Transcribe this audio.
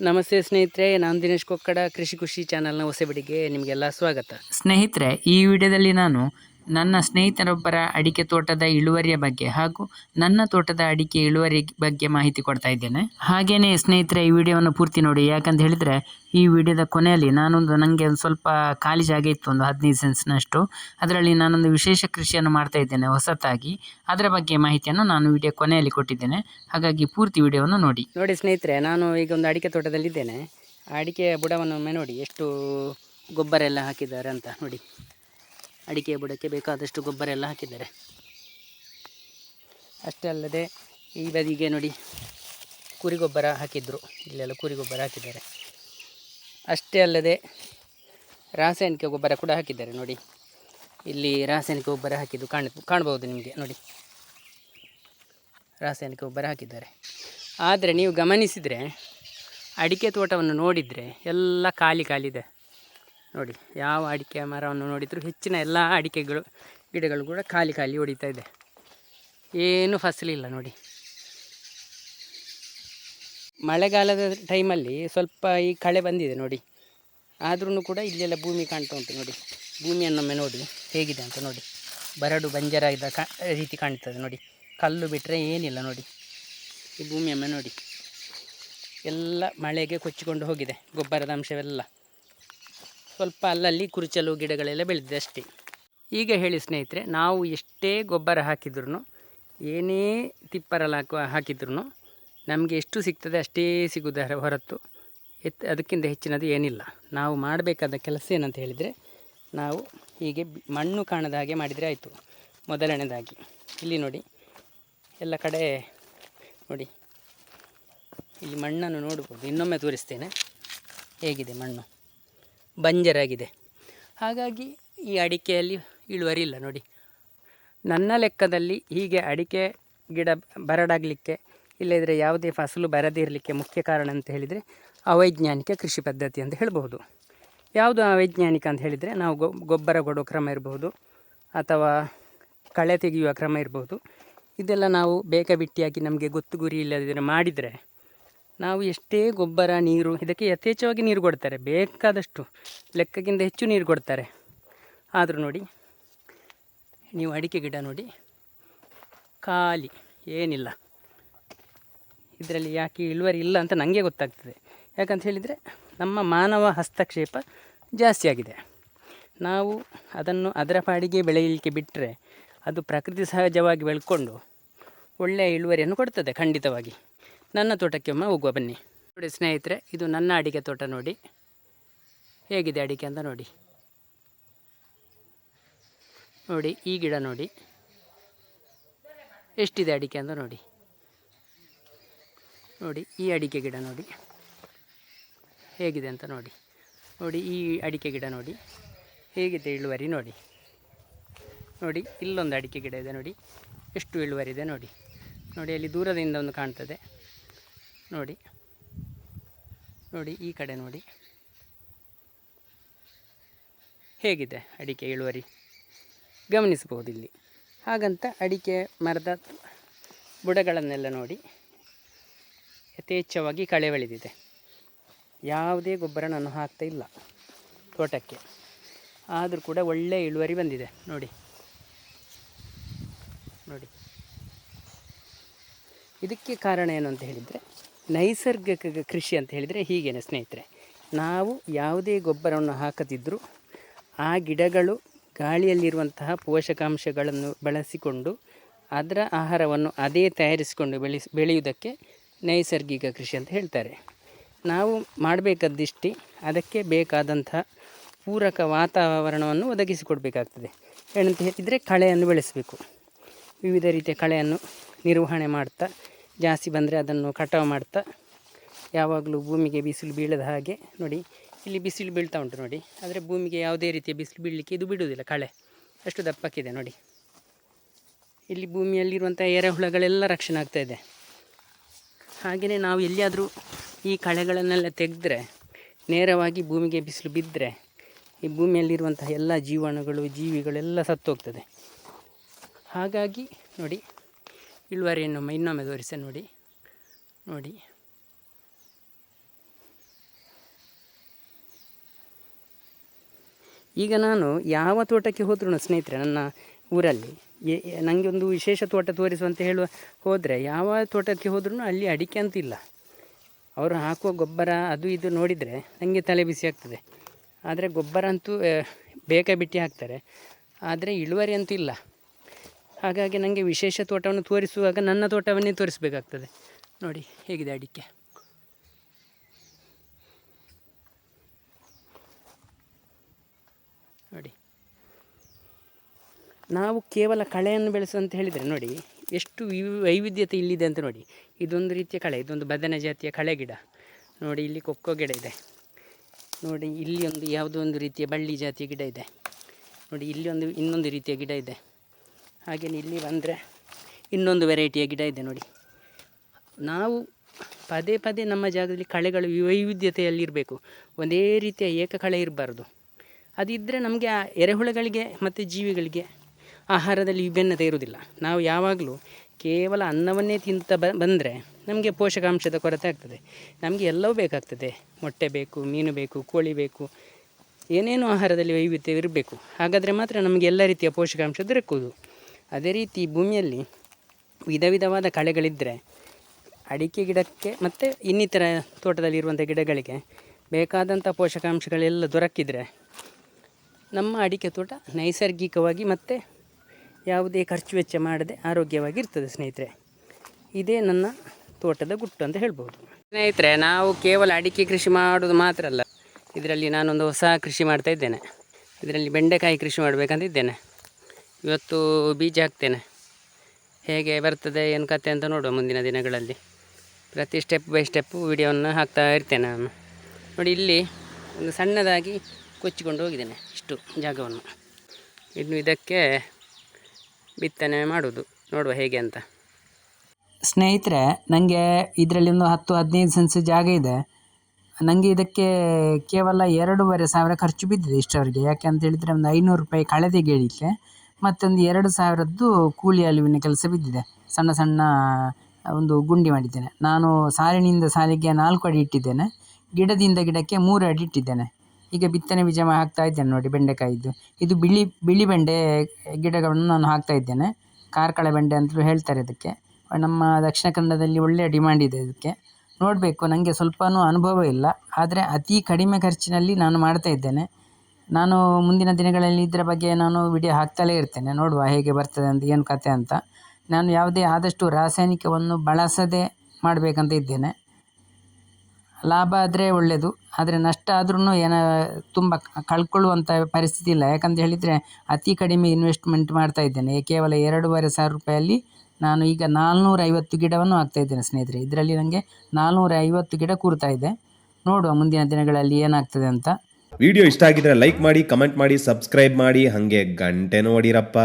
ನಮಸ್ತೆ ಸ್ನೇಹಿತರೆ, ನಾನು ದಿನೇಶ್ ಕೊಕ್ಕಡ, ಕೃಷಿ ಖುಷಿ ಚಾನಲ್ನ ಹೊಸಬಿಡಿಗೆ ನಿಮಗೆಲ್ಲ ಸ್ವಾಗತ. ಸ್ನೇಹಿತರೆ, ಈ ವಿಡಿಯೋದಲ್ಲಿ ನಾನು ನನ್ನ ಸ್ನೇಹಿತರೊಬ್ಬರ ಅಡಿಕೆ ತೋಟದ ಇಳುವರಿಯ ಬಗ್ಗೆ ಹಾಗೂ ನನ್ನ ತೋಟದ ಅಡಿಕೆ ಇಳುವರಿ ಬಗ್ಗೆ ಮಾಹಿತಿ ಕೊಡ್ತಾ ಇದ್ದೇನೆ. ಹಾಗೇನೆ ಸ್ನೇಹಿತರೆ, ಈ ವಿಡಿಯೋವನ್ನು ಪೂರ್ತಿ ನೋಡಿ. ಯಾಕಂತ ಹೇಳಿದರೆ, ಈ ವಿಡಿಯೋದ ಕೊನೆಯಲ್ಲಿ ನಾನೊಂದು ನನಗೆ ಒಂದು ಸ್ವಲ್ಪ ಖಾಲಿ ಜಾಗ ಇತ್ತು, ಒಂದು ಹದಿನೈದು ಸೆನ್ಸ್ನಷ್ಟು ಅದರಲ್ಲಿ ನಾನೊಂದು ವಿಶೇಷ ಕೃಷಿಯನ್ನು ಮಾಡ್ತಾ ಇದ್ದೇನೆ, ಹೊಸತಾಗಿ. ಅದರ ಬಗ್ಗೆ ಮಾಹಿತಿಯನ್ನು ನಾನು ವಿಡಿಯೋ ಕೊನೆಯಲ್ಲಿ ಕೊಟ್ಟಿದ್ದೇನೆ. ಹಾಗಾಗಿ ಪೂರ್ತಿ ವಿಡಿಯೋವನ್ನು ನೋಡಿ. ನೋಡಿ ಸ್ನೇಹಿತರೆ, ನಾನು ಈಗ ಒಂದು ಅಡಿಕೆ ತೋಟದಲ್ಲಿದ್ದೇನೆ. ಆ ಅಡಿಕೆಯ ಬುಡವನ್ನು ನೋಡಿ, ಎಷ್ಟು ಗೊಬ್ಬರ ಎಲ್ಲ ಹಾಕಿದ್ದಾರೆ ಅಂತ ನೋಡಿ. ಅಡಿಕೆಯ ಬುಡಕ್ಕೆ ಬೇಕಾದಷ್ಟು ಗೊಬ್ಬರ ಎಲ್ಲ ಹಾಕಿದ್ದಾರೆ. ಅಷ್ಟೇ ಅಲ್ಲದೆ ಈ ಬದಿಗೆ ನೋಡಿ ಕುರಿ ಗೊಬ್ಬರ ಹಾಕಿದ್ರು. ಇಲ್ಲೆಲ್ಲ ಕುರಿ ಗೊಬ್ಬರ ಹಾಕಿದ್ದಾರೆ. ಅಷ್ಟೇ ಅಲ್ಲದೆ ರಾಸಾಯನಿಕ ಗೊಬ್ಬರ ಕೂಡ ಹಾಕಿದ್ದಾರೆ ನೋಡಿ. ಇಲ್ಲಿ ರಾಸಾಯನಿಕ ಗೊಬ್ಬರ ಹಾಕಿದ್ದು ಕಾಣ ಕಾಣ್ಬೋದು ನಿಮಗೆ ನೋಡಿ. ರಾಸಾಯನಿಕ ಗೊಬ್ಬರ ಹಾಕಿದ್ದಾರೆ. ಆದರೆ ನೀವು ಗಮನಿಸಿದರೆ ಅಡಿಕೆ ತೋಟವನ್ನು ನೋಡಿದರೆ ಎಲ್ಲ ಖಾಲಿ ಖಾಲಿ ಇದೆ. ನೋಡಿ, ಯಾವ ಅಡಿಕೆ ಮರವನ್ನು ನೋಡಿದರೂ ಹೆಚ್ಚಿನ ಎಲ್ಲ ಅಡಿಕೆಗಳು, ಗಿಡಗಳು ಕೂಡ ಖಾಲಿ ಖಾಲಿ ಹೊಡಿತಾ ಇದೆ. ಏನು ಫಸಲಿಲ್ಲ ನೋಡಿ. ಮಳೆಗಾಲದ ಟೈಮಲ್ಲಿ ಸ್ವಲ್ಪ ಈ ಕಳೆ ಬಂದಿದೆ ನೋಡಿ. ಆದ್ರೂ ಕೂಡ ಇಲ್ಲೆಲ್ಲ ಭೂಮಿ ಕಾಣ್ತಾ ಉಂಟು ನೋಡಿ. ಭೂಮಿಯನ್ನೊಮ್ಮೆ ನೋಡಿ, ಹೇಗಿದೆ ಅಂತ ನೋಡಿ. ಬರಡು ಬಂಜರ ಇದ್ದ ಕಾ, ರೀತಿ ಕಾಣ್ತದೆ ನೋಡಿ. ಕಲ್ಲು ಬಿಟ್ಟರೆ ಏನಿಲ್ಲ ನೋಡಿ. ಈ ಭೂಮಿಯೊಮ್ಮೆ ನೋಡಿ. ಎಲ್ಲ ಮಳೆಗೆ ಕೊಚ್ಚಿಕೊಂಡು ಹೋಗಿದೆ, ಗೊಬ್ಬರದ ಅಂಶವೆಲ್ಲ. ಸ್ವಲ್ಪ ಅಲ್ಲಲ್ಲಿ ಕುರುಚಲು ಗಿಡಗಳೆಲ್ಲ ಬೆಳೆದಿದೆ ಅಷ್ಟೇ. ಈಗ ಹೇಳಿ ಸ್ನೇಹಿತರೆ, ನಾವು ಎಷ್ಟೇ ಗೊಬ್ಬರ ಹಾಕಿದ್ರು ಏನೇ ತಿಪ್ಪರಲ್ಲಿ ಹಾಕುವ ಹಾಕಿದ್ರು ನಮಗೆ ಎಷ್ಟು ಸಿಗ್ತದೆ ಅಷ್ಟೇ ಸಿಗುವುದರ ಹೊರತು. ಎತ್, ಅದಕ್ಕಿಂತ ಹೆಚ್ಚಿನದು ಏನಿಲ್ಲ. ನಾವು ಮಾಡಬೇಕಾದ ಕೆಲಸ ಏನಂತ ಹೇಳಿದರೆ, ನಾವು ಹೀಗೆ ಮಣ್ಣು ಕಾಣದ ಹಾಗೆ ಮಾಡಿದರೆ ಆಯಿತು. ಮೊದಲನೇದಾಗಿ ಇಲ್ಲಿ ನೋಡಿ, ಎಲ್ಲ ಕಡೆ ನೋಡಿ, ಇಲ್ಲಿ ಮಣ್ಣನ್ನು ನೋಡ್ಬೋದು. ಇನ್ನೊಮ್ಮೆ ತೋರಿಸ್ತೇನೆ. ಹೇಗಿದೆ ಮಣ್ಣು? ಬಂಜರಾಗಿದೆ. ಹಾಗಾಗಿ ಈ ಅಡಿಕೆಯಲ್ಲಿ ಇಳುವರಿ ಇಲ್ಲ ನೋಡಿ. ನನ್ನ ಲೆಕ್ಕದಲ್ಲಿ ಹೀಗೆ ಅಡಿಕೆ ಗಿಡ ಬರಡಾಗಲಿಕ್ಕೆ ಇಲ್ಲದಿದ್ದರೆ ಯಾವುದೇ ಫಸಲು ಬರದಿರಲಿಕ್ಕೆ ಮುಖ್ಯ ಕಾರಣ ಅಂತ ಹೇಳಿದರೆ ಅವೈಜ್ಞಾನಿಕ ಕೃಷಿ ಪದ್ಧತಿ ಅಂತ ಹೇಳ್ಬೋದು ಯಾವುದು ಅವೈಜ್ಞಾನಿಕ ಅಂತ ಹೇಳಿದರೆ ನಾವು ಗೊಬ್ಬರ ಕೊಡುವ ಕ್ರಮ ಇರಬಹುದು ಅಥವಾ ಕಳೆ ತೆಗೆಯುವ ಕ್ರಮ ಇರಬಹುದು. ಇದೆಲ್ಲ ನಾವು ಬೇಕಾಬಿಟ್ಟಿಯಾಗಿ ನಮಗೆ ಗೊತ್ತು ಗುರಿ ಇಲ್ಲದಿದ್ದರೆ ಮಾಡಿದರೆ ನಾವು ಎಷ್ಟೇ ಗೊಬ್ಬರ, ನೀರು, ಇದಕ್ಕೆ ಯಥೇಚ್ಛವಾಗಿ ನೀರು ಕೊಡ್ತಾರೆ. ಬೇಕಾದಷ್ಟು ಲೆಕ್ಕಕ್ಕಿಂತ ಹೆಚ್ಚು ನೀರು ಕೊಡ್ತಾರೆ. ಆದರೂ ನೋಡಿ, ನೀವು ಅಡಿಕೆ ಗಿಡ ನೋಡಿ, ಖಾಲಿ, ಏನಿಲ್ಲ. ಇದರಲ್ಲಿ ಯಾಕೆ ಇಳುವರಿ ಇಲ್ಲ ಅಂತ ನನಗೆ ಗೊತ್ತಾಗ್ತದೆ. ಯಾಕಂತ ಹೇಳಿದರೆ, ನಮ್ಮ ಮಾನವ ಹಸ್ತಕ್ಷೇಪ ಜಾಸ್ತಿಯಾಗಿದೆ ನಾವು ಅದನ್ನು ಅದರ ಪಾಡಿಗೆ ಬೆಳೆಯಲಿಕ್ಕೆ ಬಿಟ್ಟರೆ ಅದು ಪ್ರಕೃತಿ ಸಹಜವಾಗಿ ಬೆಳ್ಕೊಂಡು ಒಳ್ಳೆಯ ಇಳುವರಿಯನ್ನು ಕೊಡ್ತದೆ ಖಂಡಿತವಾಗಿ. ನನ್ನ ತೋಟಕ್ಕೆ ಒಮ್ಮೆ ಹೋಗುವ, ಬನ್ನಿ. ನೋಡಿ ಸ್ನೇಹಿತರೆ, ಇದು ನನ್ನ ಅಡಿಕೆ ತೋಟ ನೋಡಿ. ಹೇಗಿದೆ ಅಡಿಕೆ ಅಂತ ನೋಡಿ. ನೋಡಿ, ಈ ಗಿಡ ನೋಡಿ. ಎಷ್ಟಿದೆ ಅಡಿಕೆ ಅಂತ ನೋಡಿ. ನೋಡಿ, ಈ ಅಡಿಕೆ ಗಿಡ ನೋಡಿ. ಹೇಗಿದೆ ಅಂತ ನೋಡಿ. ನೋಡಿ, ಈ ಅಡಿಕೆ ಗಿಡ ನೋಡಿ. ಹೇಗಿದೆ ಇಳುವರಿ ನೋಡಿ. ನೋಡಿ, ಇಲ್ಲೊಂದು ಅಡಿಕೆ ಗಿಡ ಇದೆ ನೋಡಿ. ಎಷ್ಟು ಇಳುವರಿ ಇದೆ ನೋಡಿ. ನೋಡಿ, ಅಲ್ಲಿ ದೂರದಿಂದ ಒಂದು ಕಾಣ್ತದೆ. ನೋಡಿ. ನೋಡಿ, ಈ ಕಡೆ ನೋಡಿ. ಹೇಗಿದೆ ಅಡಿಕೆ ಇಳುವರಿ? ಗಮನಿಸಬಹುದು ಇಲ್ಲಿ ಹಾಗಂತ ಅಡಿಕೆ, ಮರದ ಬುಡಗಳನ್ನೆಲ್ಲ ನೋಡಿ. ಯಥೇಚ್ಛವಾಗಿ ಕಳೆ ಬೆಳೆದಿದೆ. ಯಾವುದೇ ಗೊಬ್ಬರ ನಾನು ಹಾಕ್ತಾ ಇಲ್ಲ ತೋಟಕ್ಕೆ. ಆದರೂ ಕೂಡ ಒಳ್ಳೆಯ ಇಳುವರಿ ಬಂದಿದೆ. ನೋಡಿ. ನೋಡಿ. ಇದಕ್ಕೆ ಕಾರಣ ಏನು ಅಂತ ಹೇಳಿದರೆ ನೈಸರ್ಗಿಕ ಕೃಷಿ ಅಂತ ಹೇಳಿದರೆ ಹೀಗೇನೆ, ಸ್ನೇಹಿತರೆ. ನಾವು ಯಾವುದೇ ಗೊಬ್ಬರವನ್ನು ಹಾಕದಿದ್ದರೂ ಆ ಗಿಡಗಳು ಗಾಳಿಯಲ್ಲಿರುವಂತಹ ಪೋಷಕಾಂಶಗಳನ್ನು ಬಳಸಿಕೊಂಡು ಅದರ ಆಹಾರವನ್ನು ಅದೇ ತಯಾರಿಸಿಕೊಂಡು ಬೆಳೆಸಿ ಬೆಳೆಯುವುದಕ್ಕೆ ನೈಸರ್ಗಿಕ ಕೃಷಿ ಅಂತ ಹೇಳ್ತಾರೆ. ನಾವು ಮಾಡಬೇಕಾದಿಷ್ಟಿ ಅದಕ್ಕೆ ಬೇಕಾದಂತಹ ಪೂರಕ ವಾತಾವರಣವನ್ನು ಒದಗಿಸಿಕೊಡಬೇಕಾಗ್ತದೆ. ಏನಂತ ಹೇಳಿದರೆ ಕಳೆಯನ್ನು ಬೆಳೆಸಬೇಕು. ವಿವಿಧ ರೀತಿಯ ಕಳೆಯನ್ನು ನಿರ್ವಹಣೆ ಮಾಡ್ತಾ ಜಾಸ್ತಿ ಬಂದರೆ ಅದನ್ನು ಕಟಾವು ಮಾಡ್ತಾ ಯಾವಾಗಲೂ ಭೂಮಿಗೆ ಬಿಸಿಲು ಬೀಳದ ಹಾಗೆ ನೋಡಿ. ಇಲ್ಲಿ ಬಿಸಿಲು ಬೀಳ್ತಾ ಉಂಟು ನೋಡಿ. ಆದರೆ ಭೂಮಿಗೆ ಯಾವುದೇ ರೀತಿಯ ಬಿಸಿಲು ಬೀಳಲಿಕ್ಕೆ ಇದು ಬಿಡುವುದಿಲ್ಲ, ಕಳೆ. ಅಷ್ಟು ದಪ್ಪಕ್ಕಿದೆ ನೋಡಿ. ಇಲ್ಲಿ ಭೂಮಿಯಲ್ಲಿರುವಂಥ ಎರೆಹುಳಗಳೆಲ್ಲ ರಕ್ಷಣೆ ಆಗ್ತಾ ಇದೆ. ಹಾಗೆಯೇ ನಾವು ಎಲ್ಲಿಯಾದರೂ ಈ ಕಳೆಗಳನ್ನೆಲ್ಲ ತೆಗೆದ್ರೆ, ನೇರವಾಗಿ ಭೂಮಿಗೆ ಬಿಸಿಲು ಬಿದ್ದರೆ ಈ ಭೂಮಿಯಲ್ಲಿರುವಂತಹ ಎಲ್ಲ ಜೀವಾಣುಗಳು, ಜೀವಿಗಳೆಲ್ಲ ಸತ್ತೋಗ್ತದೆ. ಹಾಗಾಗಿ ನೋಡಿ ಇಳುವರಿಯನ್ನು ಇನ್ನೊಮ್ಮೆ ಇನ್ನೊಮ್ಮೆ ತೋರಿಸಿ ನೋಡಿ. ನೋಡಿ. ಈಗ ನಾನು ಯಾವ ತೋಟಕ್ಕೆ ಹೋದ್ರೂ ಸ್ನೇಹಿತರೆ, ನನ್ನ ಊರಲ್ಲಿ ನನಗೆ ಒಂದು ವಿಶೇಷ ತೋಟ ತೋರಿಸುವಂತ ಹೇಳುವ ಹೋದರೆ ಯಾವ ತೋಟಕ್ಕೆ ಹೋದ್ರೂ ಅಲ್ಲಿ ಅಡಿಕೆ ಅಂತಿಲ್ಲ ಅವರು ಹಾಕುವ ಗೊಬ್ಬರ ಅದು ಇದು ನೋಡಿದರೆ ನನಗೆ ತಲೆ ಬಿಸಿ ಆಗ್ತದೆ. ಆದರೆ ಗೊಬ್ಬರ ಅಂತೂ ಬೇಕಾಬಿಟ್ಟಿ ಹಾಕ್ತಾರೆ. ಆದರೆ ಇಳುವರಿ ಅಂತೂ ಇಲ್ಲ. ಹಾಗಾಗಿ ನನಗೆ ವಿಶೇಷ ತೋಟವನ್ನು ತೋರಿಸುವಾಗ ನನ್ನ ತೋಟವನ್ನೇ ತೋರಿಸಬೇಕಾಗ್ತದೆ. ನೋಡಿ, ಹೇಗಿದೆ ಅಡಿಕೆ? ನೋಡಿ. ನಾವು ಕೇವಲ ಕಳೆಯನ್ನು ಬೆಳೆಸುವಂತ ಹೇಳಿದರೆ ನೋಡಿ, ಎಷ್ಟು ವಿವ್- ವೈವಿಧ್ಯತೆ ಇಲ್ಲಿದೆ ಅಂತ ನೋಡಿ. ಇದೊಂದು ರೀತಿಯ ಕಳೆ, ಇದೊಂದು ಬದನೆ ಜಾತಿಯ ಕಳೆ ಗಿಡ. ನೋಡಿ, ಇಲ್ಲಿ ಕೊಕ್ಕೋ ಗಿಡ ಇದೆ. ನೋಡಿ, ಇಲ್ಲಿ ಒಂದು ಯಾವುದೋ ಒಂದು ರೀತಿಯ ಬಳ್ಳಿ ಜಾತಿಯ ಗಿಡ ಇದೆ. ನೋಡಿ, ಇಲ್ಲಿ ಒಂದು, ಇನ್ನೊಂದು ರೀತಿಯ ಗಿಡ ಇದೆ. ಹಾಗೆಯೇ ಇಲ್ಲಿ ಬಂದರೆ ಇನ್ನೊಂದು ವೆರೈಟಿಯ ಗಿಡ ಇದೆ ನೋಡಿ. ನಾವು ಪದೇ ಪದೇ ನಮ್ಮ ಜಾಗದಲ್ಲಿ ಕಳೆಗಳು ವೈವಿಧ್ಯತೆಯಲ್ಲಿರಬೇಕು ಒಂದೇ ರೀತಿಯ ಏಕಕಳೆ ಇರಬಾರ್ದು. ಅದಿದ್ದರೆ ನಮಗೆ ಆ ಎರೆಹುಳುಗಳಿಗೆ ಮತ್ತು ಜೀವಿಗಳಿಗೆ ಆಹಾರದಲ್ಲಿ ವಿಭಿನ್ನತೆ ಇರುವುದಿಲ್ಲ. ನಾವು ಯಾವಾಗಲೂ ಕೇವಲ ಅನ್ನವನ್ನೇ ತಿಂತ ಬ, ಬಂದರೆ ನಮಗೆ ಪೋಷಕಾಂಶದ ಕೊರತೆ ಆಗ್ತದೆ. ನಮಗೆ ಎಲ್ಲವೂ ಬೇಕಾಗ್ತದೆ. ಮೊಟ್ಟೆ ಬೇಕು, ಮೀನು ಬೇಕು, ಕೋಳಿ ಬೇಕು, ಏನೇನು ಆಹಾರದಲ್ಲಿ ವೈವಿಧ್ಯ ಇರಬೇಕು ಹಾಗಾದರೆ ಮಾತ್ರ ನಮಗೆ ಎಲ್ಲ ರೀತಿಯ ಪೋಷಕಾಂಶ ದೊರಕುವುದು. ಅದೇ ರೀತಿ ಭೂಮಿಯಲ್ಲಿ ವಿಧ ವಿಧವಾದ ಕಳೆಗಳಿದ್ದರೆ ಅಡಿಕೆ ಗಿಡಕ್ಕೆ ಮತ್ತು ಇನ್ನಿತರ ತೋಟದಲ್ಲಿರುವಂಥ ಗಿಡಗಳಿಗೆ ಬೇಕಾದಂಥ ಪೋಷಕಾಂಶಗಳೆಲ್ಲ ದೊರಕಿದರೆ ನಮ್ಮ ಅಡಿಕೆ ತೋಟ ನೈಸರ್ಗಿಕವಾಗಿ ಮತ್ತು ಯಾವುದೇ ಖರ್ಚು ವೆಚ್ಚ ಮಾಡದೆ ಆರೋಗ್ಯವಾಗಿ ಇರ್ತದೆ ಸ್ನೇಹಿತರೆ. ಇದೇ ನನ್ನ ತೋಟದ ಗುಟ್ಟು ಅಂತ ಹೇಳ್ಬೋದು. ಸ್ನೇಹಿತರೆ, ನಾವು ಕೇವಲ ಅಡಿಕೆ ಕೃಷಿ ಮಾಡೋದು ಮಾತ್ರ ಅಲ್ಲ, ಇದರಲ್ಲಿ ನಾನೊಂದು ಹೊಸ ಕೃಷಿ ಮಾಡ್ತಾ ಇದ್ದೇನೆ. ಇದರಲ್ಲಿ ಬೆಂಡೆಕಾಯಿ ಕೃಷಿ ಮಾಡಬೇಕಂತ ಇದ್ದೇನೆ. ಇವತ್ತು ಬೀಜ ಹಾಕ್ತೇನೆ. ಹೇಗೆ ಬರ್ತದೆ, ಏನು ಕತೆ ಅಂತ ನೋಡುವ ಮುಂದಿನ ದಿನಗಳಲ್ಲಿ. ಪ್ರತಿ ಸ್ಟೆಪ್ ಬೈ ಸ್ಟೆಪ್ಪು ವಿಡಿಯೋವನ್ನು ಹಾಕ್ತಾ ಇರ್ತೇನೆ ನಾನು. ನೋಡಿ, ಇಲ್ಲಿ ಒಂದು ಸಣ್ಣದಾಗಿ ಕೊಚ್ಚಿಕೊಂಡು ಹೋಗಿದ್ದೇನೆ, ಇಷ್ಟು ಜಾಗವನ್ನು. ಇನ್ನು ಇದಕ್ಕೆ ಬಿತ್ತನೆ ಮಾಡೋದು ನೋಡುವ ಹೇಗೆ ಅಂತ. ಸ್ನೇಹಿತರೆ ನನಗೆ ಇದರಲ್ಲಿ ಒಂದು ಹತ್ತು, ಹದಿನೈದು ಸೆನ್ಸ್ ಜಾಗ ಇದೆ. ನನಗೆ ಇದಕ್ಕೆ ಕೇವಲ ಎರಡೂವರೆ ಸಾವಿರ ಖರ್ಚು ಬಿದ್ದಿದೆ ಇಷ್ಟವರೆಗೆ. ಯಾಕೆ ಅಂತ ಹೇಳಿದರೆ, ಒಂದು ಐನೂರು ರೂಪಾಯಿ ಕಳೆ ತೆಗೆಯಲಿಕ್ಕೆ ಮತ್ತೊಂದು ಎರಡು ಸಾವಿರದ್ದು ಕೂಲಿ ಅಲುವಿನ ಕೆಲಸ ಬಿದ್ದಿದೆ. ಸಣ್ಣ ಸಣ್ಣ ಒಂದು ಗುಂಡಿ ಮಾಡಿದ್ದೇನೆ. ನಾನು ಸಾಲಿನಿಂದ ಸಾಲಿಗೆ ನಾಲ್ಕು ಅಡಿ ಇಟ್ಟಿದ್ದೇನೆ. ಗಿಡದಿಂದ ಗಿಡಕ್ಕೆ ಮೂರು ಅಡಿ ಇಟ್ಟಿದ್ದೇನೆ. ಈಗ ಬಿತ್ತನೆ ಬೀಜ ಹಾಕ್ತಾ ಇದ್ದೇನೆ ನೋಡಿ ಬೆಂಡೆಕಾಯಿದ್ದು ಇದು ಬಿಳಿ ಬಿಳಿ ಬೆಂಡೆ ಗಿಡಗಳನ್ನು ನಾನು ಹಾಕ್ತಾ ಇದ್ದೇನೆ. ಕಾರ್ಕಳ ಬೆಂಡೆ ಅಂತಲೂ ಹೇಳ್ತಾರೆ ಇದಕ್ಕೆ. ನಮ್ಮ ದಕ್ಷಿಣ ಕನ್ನಡದಲ್ಲಿ ಒಳ್ಳೆಯ ಡಿಮ್ಯಾಂಡ್ ಇದೆ ಇದಕ್ಕೆ. ನೋಡಬೇಕು ನನಗೆ ಸ್ವಲ್ಪನೂ ಅನುಭವ ಇಲ್ಲ. ಆದರೆ ಅತಿ ಕಡಿಮೆ ಖರ್ಚಿನಲ್ಲಿ ನಾನು ಮಾಡ್ತಾ ಇದ್ದೇನೆ. ನಾನು ಮುಂದಿನ ದಿನಗಳಲ್ಲಿ ಇದರ ಬಗ್ಗೆ ನಾನು ವಿಡಿಯೋ ಹಾಕ್ತಲೇ ಇರ್ತೇನೆ. ನೋಡುವ ಹೇಗೆ ಬರ್ತದೆ ಅಂತ, ಏನು ಕತೆ ಅಂತ. ನಾನು ಯಾವುದೇ ಆದಷ್ಟು ರಾಸಾಯನಿಕವನ್ನು ಬಳಸದೆ ಮಾಡಬೇಕಂತ ಇದ್ದೇನೆ. ಲಾಭ ಆದರೆ ಒಳ್ಳೆಯದು ಆದರೆ ನಷ್ಟ ಆದ್ರೂ ಏನ, ತುಂಬ ಕಳ್ಕೊಳ್ಳುವಂಥ ಪರಿಸ್ಥಿತಿ ಇಲ್ಲ. ಯಾಕಂತ ಹೇಳಿದರೆ ಅತಿ ಕಡಿಮೆ ಇನ್ವೆಸ್ಟ್ಮೆಂಟ್ ಮಾಡ್ತಾ ಇದ್ದೇನೆ. ಕೇವಲ ಎರಡೂವರೆ ಸಾವಿರ ರೂಪಾಯಲ್ಲಿ ನಾನು ಈಗ ನಾಲ್ನೂರ ಐವತ್ತು ಗಿಡವನ್ನು ಹಾಕ್ತಾ ಇದ್ದೇನೆ ಸ್ನೇಹಿತರೆ. ಇದರಲ್ಲಿ ನನಗೆ ನಾಲ್ನೂರ ಐವತ್ತು ಗಿಡ ಕೂರ್ತಾ ಇದೆ. ನೋಡುವ ಮುಂದಿನ ದಿನಗಳಲ್ಲಿ ಏನಾಗ್ತದೆ ಅಂತ. ವಿಡಿಯೋ ಇಷ್ಟ ಆಗಿದ್ರೆ ಲೈಕ್ ಮಾಡಿ ಕಮೆಂಟ್ ಮಾಡಿ ಸಬ್ಸ್ಕ್ರೈಬ್ ಮಾಡಿ. ಹಂಗೆ ಗಂಟೆನೂ ಹೊಡಿರಪ್ಪ